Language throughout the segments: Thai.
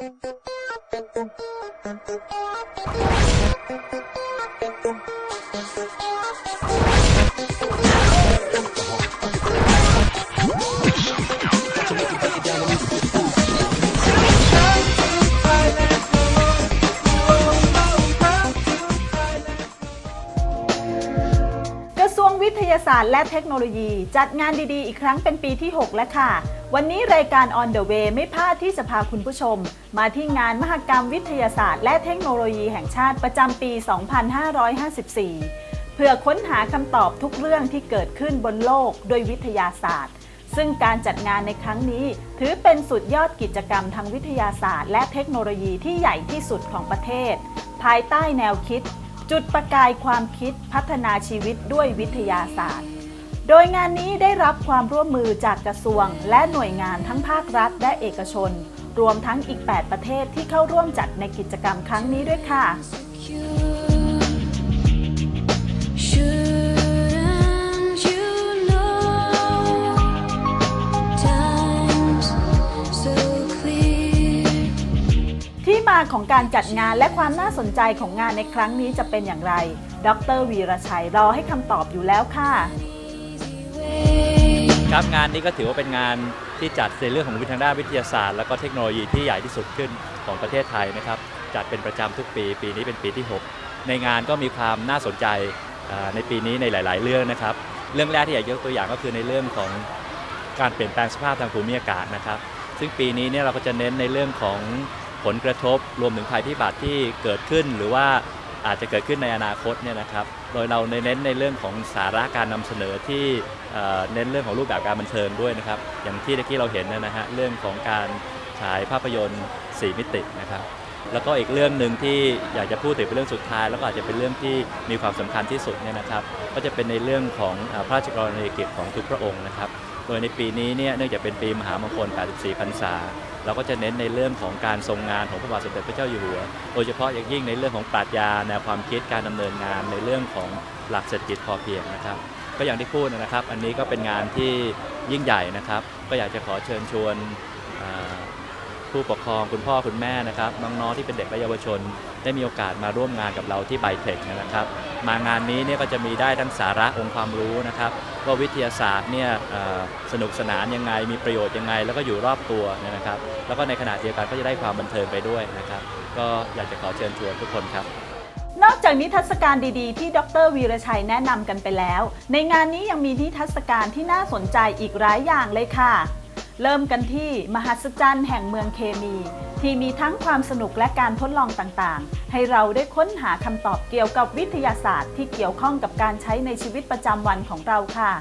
ก วิทยาศาสตร์และเทคโนโลยี จัดงานดีๆ อีกครั้งเป็นปีที่ 6 แล้วค่ะ วันนี้รายการ On the Way ไม่พลาดที่จะพาคุณผู้ชม มาที่งานมหกรรมวิทยาศาสตร์ และเทคโนโลยีแห่งชาติประจำปี 2554 เพื่อค้นหาคำตอบทุกเรื่องที่เกิดขึ้นบนโลกโดยวิทยาศาสตร์ ซึ่งการจัดงานในครั้งนี้ ถือเป็นสุดยอดกิจกรรมทางวิทยาศาสตร์ และเทคโนโลยีที่ใหญ่ที่สุดของประเทศ ภายใต้แนวคิด จุดประกายความคิดพัฒนาชีวิตด้วยวิทยาศาสตร์ โดยงานนี้ได้รับความร่วมมือจากกระทรวง และหน่วยงานทั้งภาครัฐและเอกชน รวมทั้งอีก 8 ประเทศที่เข้าร่วมจัดในกิจกรรมครั้งนี้ด้วยค่ะาของการจัดงานและความน่าสนใจของงานในครั้งนี้จะเป็นอย่างไร ดรวีรชัยรอให้คำตอบอยู่แล้วค่ะ ครับงานนี้ก็ถือว่าเป็นงานที่จัดในเรื่องของวิทางด้านวิทยาศาสตร์ แล้วก็เทคโนโลยีที่ใหญ่ที่สุดขึ้นของประเทศไทยนะครับ จัดเป็นประจำทุกปี ปีนี้เป็นปีที่ 6 ในงานก็มีความน่าสนใจในปีนี้ในหลาย ๆ เรื่องนะครับ เรื่องแรกที่อยากยกตัวอย่างก็คือในเรื่องของการเปลี่ยนแปลงสภาพทางภูมิอากาศนะครับ ซึ่งปีนี้เนี่ยเราก็จะเน้นในเรื่องของ ผลกระทบรวมถึงภัยพิบัติที่เกิดขึ้น หรือว่าอาจจะเกิดขึ้นในอนาคตเนี่ยนะครับ โดยเราเน้นในเรื่องของสาระการนำเสนอที่เน้นเรื่องของรูปแบบการบันเทิงด้วยนะครับ อย่างที่ตะกี้เราเห็นนะฮะเรื่องของการฉายภาพยนตร์ 4 มิตินะครับ แล้วก็อีกเรื่องหนึ่งที่อยากจะพูดถึงเป็นเรื่องสุดท้าย แล้วก็อาจจะเป็นเรื่องที่มีความสำคัญที่สุดเนี่ยนะครับ ก็จะเป็นในเรื่องของพระราชกรณียกิจของทุกพระองค์นะครับ โดยในปีนี้เนี่ยเนื่องจากเป็นปีมหามงคล 84 พรรษา เราก็จะเน้นในเรื่องของการทรงงานของพระบาทสมเด็จพระเจ้าอยู่หัว โดยเฉพาะอย่างยิ่งในเรื่องของปรัชญาแนวความคิดการดำเนินงานในเรื่องของหลักเศรษฐกิจพอเพียงนะครับ ก็อย่างที่พูดนะครับ อันนี้ก็เป็นงานที่ยิ่งใหญ่นะครับ ก็อยากจะขอเชิญชวนผู้ปกครองคุณพ่อคุณแม่นะครับน้องๆที่เป็นเด็กและเยาวชน ได้มีโอกาสมาร่วมงานกับเราที่ไบเทคนะครับ มางานนี้เนี่ยก็จะมีได้ทั้งสาระองค์ความรู้นะครับ ว่าวิทยาศาสตร์เนี่ยสนุกสนานยังไง มีประโยชน์ยังไง แล้วก็อยู่รอบตัวเนี่ยนะครับ แล้วก็ในขณะเดียวกันก็จะได้ความบันเทิงไปด้วยนะครับ ก็อยากจะขอเชิญชวนทุกคนครับนอกจากนิทรรศการดีๆ ที่ดรวีรชัยแนะนำกันไปแล้ว ในงานนี้ยังมีนิทรรศการที่น่าสนใจอีกหลายอย่างเลยค่ะ เริ่มกันที่มหัศจรรย์แห่งเมืองเคมี ที่มีทั้งความสนุกและการทดลองต่างๆ ให้เราได้ค้นหาคำตอบเกี่ยวกับวิทยาศาสตร์ ที่เกี่ยวข้องกับการใช้ในชีวิตประจำวันของเราค่ะ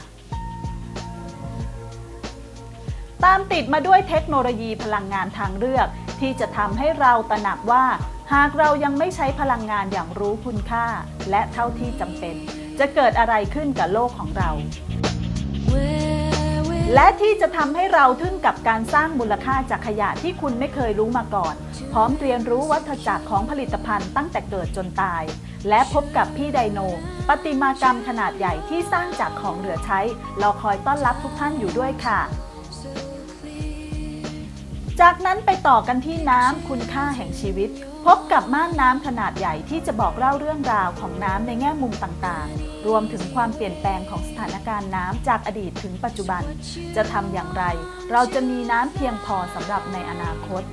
ตามติดมาด้วยเทคโนโลยีพลังงานทางเลือก ที่จะทำให้เราตระหนักว่า หากเรายังไม่ใช้พลังงานอย่างรู้คุณค่า และเท่าที่จำเป็น จะเกิดอะไรขึ้นกับโลกของเรา และที่จะทำให้เราทึ่งกับการสร้างมูลค่าจากขยะที่คุณไม่เคยรู้มาก่อน พร้อมเรียนรู้วัฏจักรของผลิตภัณฑ์ตั้งแต่เกิดจนตาย และพบกับพี่ไดโนประติมากรรมขนาดใหญ่ที่สร้างจากของเหลือใช้ เราคอยต้อนรับทุกท่านอยู่ด้วยค่ะ จากนั้นไปต่อกันที่น้ำคุณค่าแห่งชีวิต พบกับม่านน้ำขนาดใหญ่ที่จะบอกเล่าเรื่องราวของน้ำในแง่มุมต่างๆ รวมถึงความเปลี่ยนแปลงของสถานการณ์น้ำจากอดีตถึงปัจจุบัน จะทำอย่างไร เราจะมีน้ำเพียงพอสำหรับในอนาคต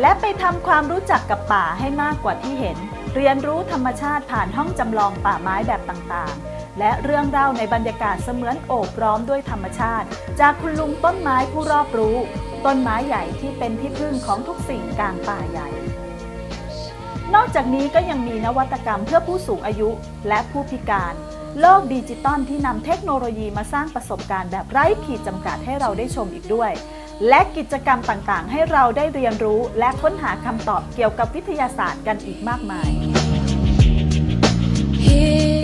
และไปทำความรู้จักกับป่าให้มากกว่าที่เห็น เรียนรู้ธรรมชาติผ่านห้องจำลองป่าไม้แบบต่างๆและเรื่องเล่าในบรรยากาศเสมือนโอบล้อมด้วยธรรมชาติ จากคุณลุงต้นไม้ผู้รอบรู้ ต้นไม้ใหญ่ที่เป็นที่พึ่งของทุกสิ่งกลางป่าใหญ่ นอกจากนี้ก็ยังมีนวัตกรรมเพื่อผู้สูงอายุและผู้พิการ โลกดิจิตอลที่นำเทคโนโลยีมาสร้างประสบการณ์แบบไร้ขีดจำกัดให้เราได้ชมอีกด้วย และกิจกรรมต่างๆ ให้เราได้เรียนรู้และค้นหาคำตอบเกี่ยวกับวิทยาศาสตร์กันอีกมากมาย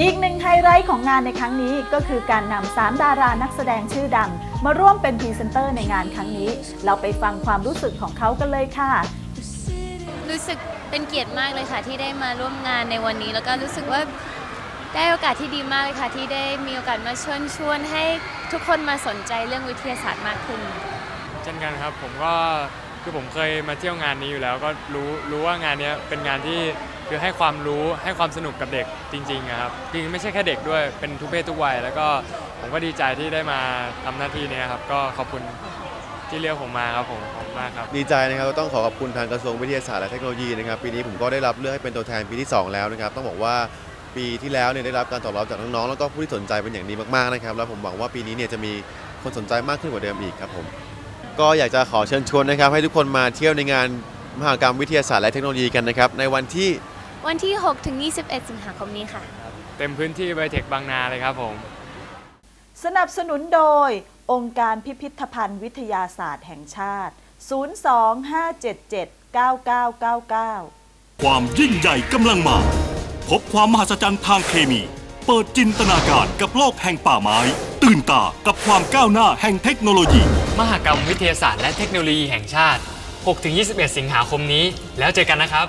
อีกหนึ่งไฮไลท์ของงานในครั้งนี้ก็คือการนำสามดารานักแสดงชื่อดัง มาร่วมเป็นพรีเซนเตอร์ในงานครั้งนี้ เราไปฟังความรู้สึกของเขากันเลยค่ะ รู้สึกเป็นเกียรติมากเลยค่ะ ที่ได้มาร่วมงานในวันนี้ แล้วก็รู้สึกว่าได้โอกาสที่ดีมากเลยค่ะ ที่ได้มีโอกาสมาเชิญชวนให้ทุกคนมาสนใจเรื่องวิทยาศาสตร์มากขึ้น เช่นกันครับผมก็คือผมเคยมาเที่ยวงานนี้อยู่แล้วก็รู้รู้ว่างานเนี้ยเป็นงานที่คือให้ความรู้ให้ความสนุกกับเด็กจริงๆอะครับจริงๆไม่ใช่แค่เด็กด้วยเป็นทุกเพศทุกวัย แล้วก็ ผมก็ดีใจที่ได้มาทำหน้าที่เนี้ยครับ ก็ขอบคุณที่เรียกผมมาครับผมขอบคุณมากครับ ดีใจนะครับต้องขอขอบคุณทางกระทรวงวิทยาศาสตร์และเทคโนโลยีนะครับปีนี้ผมก็ได้รับเลือกให้เป็นตัวแทนปีที่2แล้วนะครับต้องบอกว่าปีที่แล้วเนี่ยได้รับการตอบรับจากน้องๆแล้วก็ผู้ที่สนใจเป็นอย่างดีมากๆนะครับแล้วผมหวังว่าปีนี้เนี่ยจะมีคนสนใจมากขึ้นกว่าเดิมอีกครับผมก็อยากจะขอเชิญชวนนะครับ ให้ทุกคนมาเที่ยวในงานมหกรรมวิทยาศาสตร์และเทคโนโลยีกันนะครับในวันที่ วันที่ 6 ถึง 21 สิงหาคมนี้ค่ะ เต็มพื้นที่ไบเทคบางนาเลยครับผม สนับสนุนโดย องค์การพิพิธภัณฑ์วิทยาศาสตร์แห่งชาติ 025779999 ความยิ่งใหญ่กำลังมา พบความมหัศจรรย์ทางเคมี เปิดจินตนาการกับโลกแห่งป่าไม้ ตื่นตากับความก้าวหน้าแห่งเทคโนโลยี มหกรรมวิทยาศาสตร์และเทคโนโลยีแห่งชาติ 6-21 สิงหาคมนี้ แล้วเจอกันนะครับ